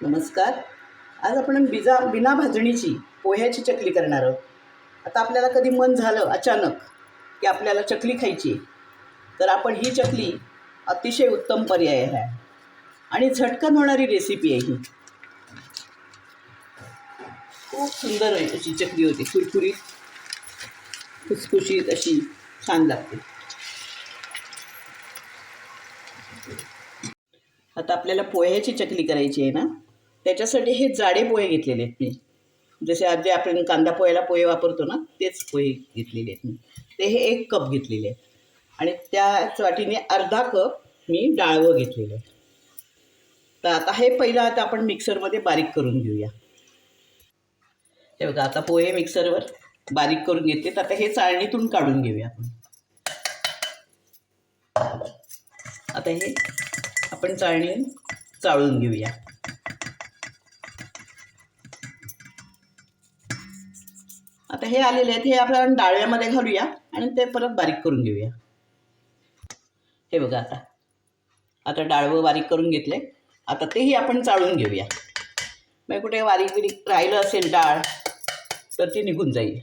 नमस्कार. आज आपण बिजा बिना भाजणीची पोह्याची चकली करणार आहोत. आता आपल्याला कधी मन झालं अचानक की आपल्याला चकली खायची आहे, तर आपण ही चकली अतिशय उत्तम पर्याय आहे. आणि झटकन होणारी रेसिपी आहे ही. खूप सुंदर आहे अशी चकली होती कुरकुरीत खुसखुशीत अशी छान लागते. आता आपल्याला पोह्याची चकली करायची आहे ना? त्याच्यासाठी हे जाडे पोहे घेतलेले आहेत मी. जसे आज जे आपण कांदा पोह्याला पोहे वापरतो ना तेच पोहे घेतलेले आहेत मी. ते हे एक कप घेतलेले आहेत. आणि त्याच वाटीने अर्धा कप मी डाळवं घेतलेलं आहे. तर आता हे पहिलं आता आपण मिक्सरमध्ये बारीक करून घेऊया. हे बघा आता पोहे मिक्सरवर बारीक करून घेतले तर आता हे चाळणीतून काढून घेऊया आपण. आता हे आपण चाळणी चाळून घेऊया. आता हे आलेले आहेत हे आपण डाळव्यामध्ये घालूया आणि ते परत बारीक करून घेऊया. हे बघा आता. आता डाळवं बारीक करून घेतले. आता तेही आपण चाळून घेऊया. मग कुठे बारीक बिरीक राहिलं असेल डाळ तर ती निघून जाईल.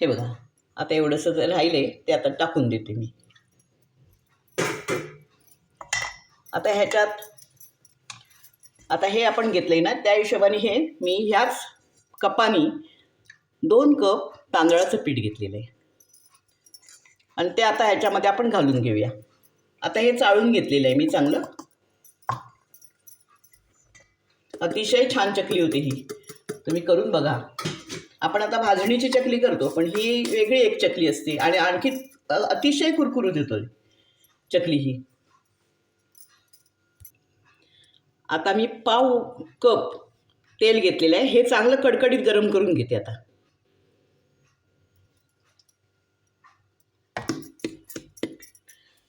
हे बघा. आता एवढंसं जर राहिले ते आता टाकून देते मी. आता ह्याच्यात आता हे आपण घेतलंय ना त्या हिशोबाने हे मी ह्याच कपानी दोन कप तांदळाचं पीठ घेतलेलं आहे. आणि ते आता ह्याच्यामध्ये आपण घालून घेऊया. आता हे चाळून घेतलेलं आहे मी चांगलं. अतिशय छान चकली होती ही. तुम्ही करून बघा. आपण आता भाजणीची चकली करतो पण ही वेगळी एक चकली असते आणि आणखी अतिशय कुरकुरीत होतो चकली ही. आता मी पाव कप तेल घेतलेलं आहे. हे चांगलं कडकडीत गरम करून घेते आता.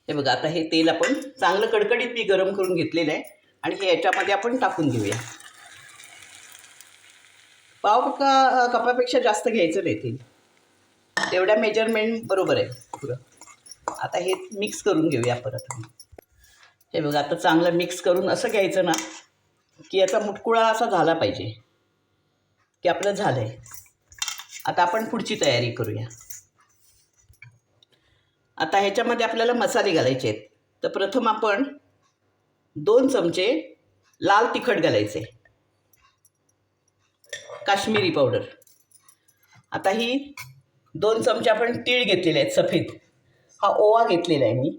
हे बघा आता हे तेल आपण चांगलं कडकडीत मी गरम करून घेतलेलं आहे. आणि हे याच्यामध्ये आपण टाकून घेऊया. पाव का कपापेक्षा जास्त घ्यायचं नाही तेल. तेवढ्या मेजरमेंट बरोबर आहे. पुरं. आता हे मिक्स करून घेऊया परत. हे बघा आता चांगलं मिक्स करून असं घ्यायचं ना की याचा मुटकुळा असा झाला पाहिजे की आपलं झालं आहे आता आपण पुढची तयारी करूया. आता ह्याच्यामध्ये आपल्याला मसाले घालायचे आहेत. तर प्रथम आपण दोन चमचे लाल तिखट घालायचे. काश्मीरी पावडर आता ही दोन चमचे आपण तीळ घेतलेले आहेत सफेद. हा ओवा घेतलेला आहे मी.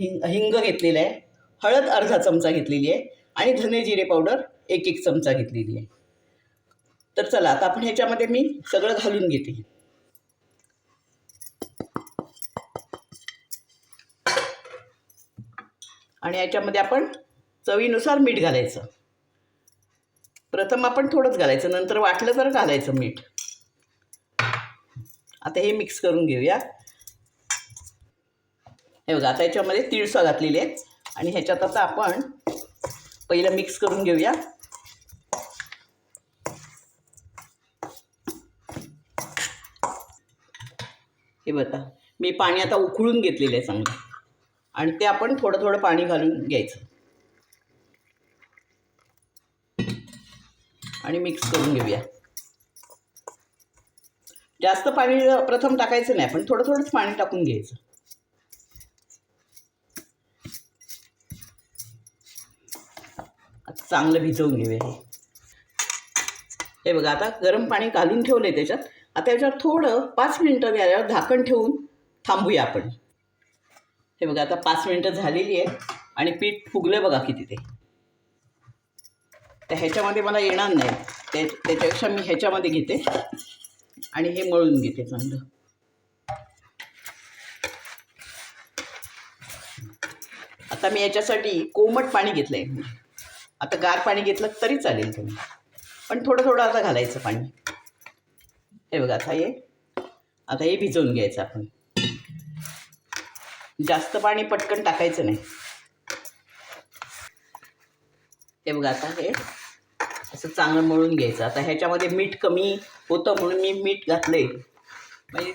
हिंग हिंग घेतलेलं आहे. हळद अर्धा चमचा घेतलेली आहे. आणि धने जिरे पावडर एक एक चमचा घेतलेली आहे. तर चला आता आपण ह्याच्यामध्ये मी सगळं घालून घेते. आणि याच्यामध्ये आपण चवीनुसार मीठ घालायचं. प्रथम आपण थोडंच घालायचं नंतर वाटलं तर घालायचं मीठ. आता हे मिक्स करून घेऊया. हे बघा आता याच्यामध्ये तिळसा घातलेली आहे आणि ह्याच्यात आता आपण पहिलं मिक्स करून घेऊया. हे बघा मी पाणी आता उकळून घेतलेलं आहे चांगलं. आणि ते आपण थोडं थोडं पाणी घालून घ्यायचं. आणि मिक्स करून घेऊया. जास्त पाणी प्रथम टाकायचं नाही पण थोडं थोडंच पाणी टाकून घ्यायचं. चांगलं भिजवून घेऊया. हे हे बघा आता गरम पाणी घालून ठेवलं आहे त्याच्यात. आता याच्यावर थोडं पाच मिनटं झाल्यावर झाकण ठेवून थांबूया आपण. हे बघा आता पाच मिनटं झालेली आहे आणि पीठ फुगलं बघा किती ते. तर ह्याच्यामध्ये मला येणार नाही. ते त्याच्यापेक्षा मी ह्याच्यामध्ये घेते आणि हे मळून घेते चांगलं. आता मी याच्यासाठी कोमट पाणी घेतलं आहे आता गार पाणी घेतलं तरी चालेल तुम्ही. पण थोडं थोडं आता घालायचं पाणी. हे बघा आता हे आता हे भिजवून घ्यायचं आपण. जास्त पाणी पटकन टाकायचं नाही. हे बघा आता हे असं चांगलं मळून घ्यायचं. आता ह्याच्यामध्ये मीठ कमी होतं म्हणून मी मीठ घातलं आहे म्हणजे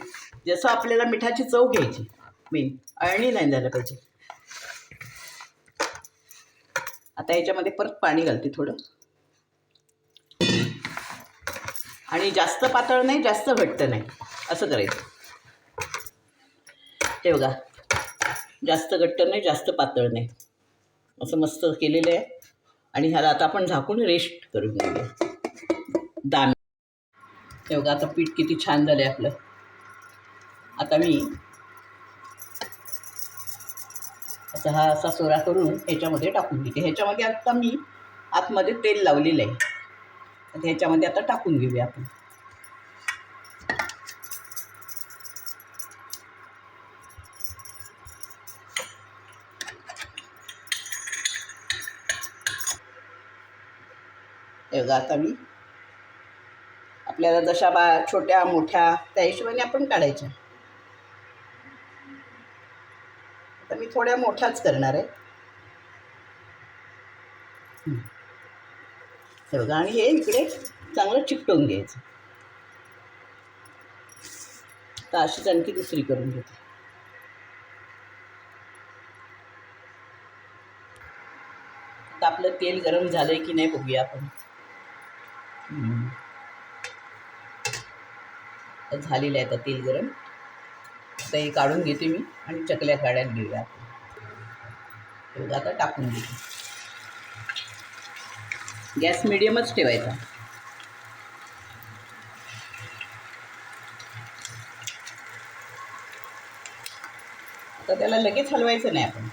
जसं आपल्याला मिठाची चव घ्यायची मेन अळणी नाही झालं पाहिजे. आता याच्यामध्ये परत पाणी घालते थोडं. आणि जास्त पातळ नाही जास्त घट्ट नाही. असं करायचं. हे बघा. जास्त घट्ट नाही जास्त पातळ नाही. असं मस्त केलेलं आहे. आणि ह्याला आता आपण झाकून रेस्ट करून घेऊया. दाम हे बघा आता पीठ किती छान झालं आहे आपलं. आता मी असा हा असा सोरा करून ह्याच्यामध्ये टाकून देते. ह्याच्यामध्ये आता मी आतमध्ये तेल लावलेलं आहे. आता ह्याच्यामध्ये आता टाकून घेऊया आपण. बघा आता मी आपल्याला जशा बा छोट्या मोठ्या त्या हिशोबाने आपण काढायच्या आता मी थोड्या मोठ्याच करणार आहे. हं. बघा आणि हे इकडे चांगलं चिकटवून घ्यायचं. तर अशीच आणखी दुसरी करून घेते. आता आपलं तेल गरम झालंय की नाही बघूया आपण. झालेलं आहे आता तेल गरम. आता हे काढून घेते मी आणि चकल्या काढायला घेऊया आपण. हे आता टाकून घेते गॅस मिडियमच ठेवायचा. आता त्याला लगेच हलवायचं नाही आपण.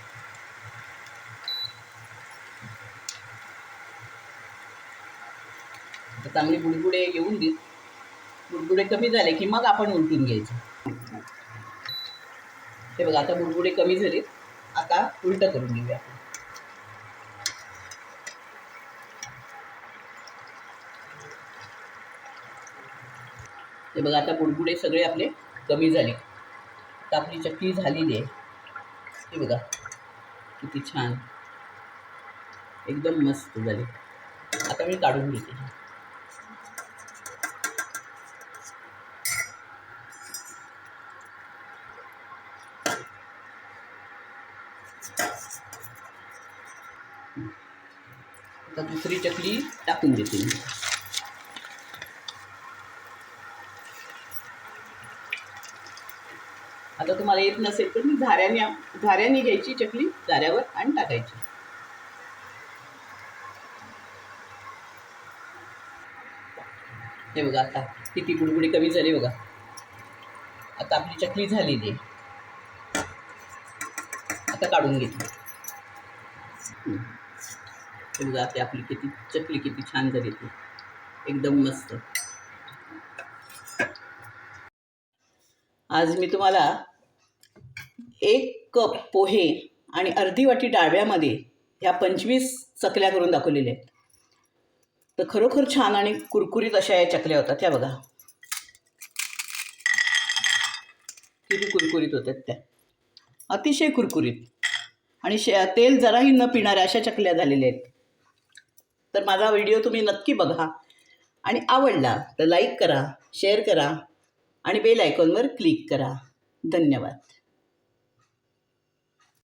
चांगले बुडबुडे येऊन देत. बुडबुडे कमी झाले की मग आपण उलटून घ्यायचं. हे बघा आता बुडबुडे कमी झाले आता उलटं करून घेऊया. आपण हे बघा आता बुडबुडे सगळे आपले कमी झाले. आता आपली चक्की झालेली आहे. हे बघा किती छान. एकदम मस्त झाली. आता मी काढून घेते. आता दुसरी चकली टाकून देते मी. आता तुम्हाला येत नसेल तर मी झाऱ्याने झाऱ्याने घ्यायची चकली झाऱ्यावर आणि टाकायची. हे बघा आता किती गुडगुडी कमी झाली बघा. आता आपली चकली झालेली आहे. आता काढून घेतली तर जाते आपली किती चकली किती छान झाली ती. एकदम मस्त. आज मी तुम्हाला एक कप पोहे आणि अर्धी वाटी डाळव्यामध्ये ह्या पंचवीस चकल्या करून दाखवलेल्या आहेत. तर खरोखर छान आणि कुरकुरीत अशा या चकल्या होतात त्या बघा. किती कुरकुरीत होत्यात त्या. अतिशय कुरकुरीत. आणि शे तेल जराही न पिणाऱ्या अशा चकल्या झालेल्या आहेत. तर माझा व्हिडिओ तुम्ही नक्की बघा. आणि आवडला तर लाईक करा शेअर करा आणि बेल आयकॉनवर क्लिक करा. धन्यवाद.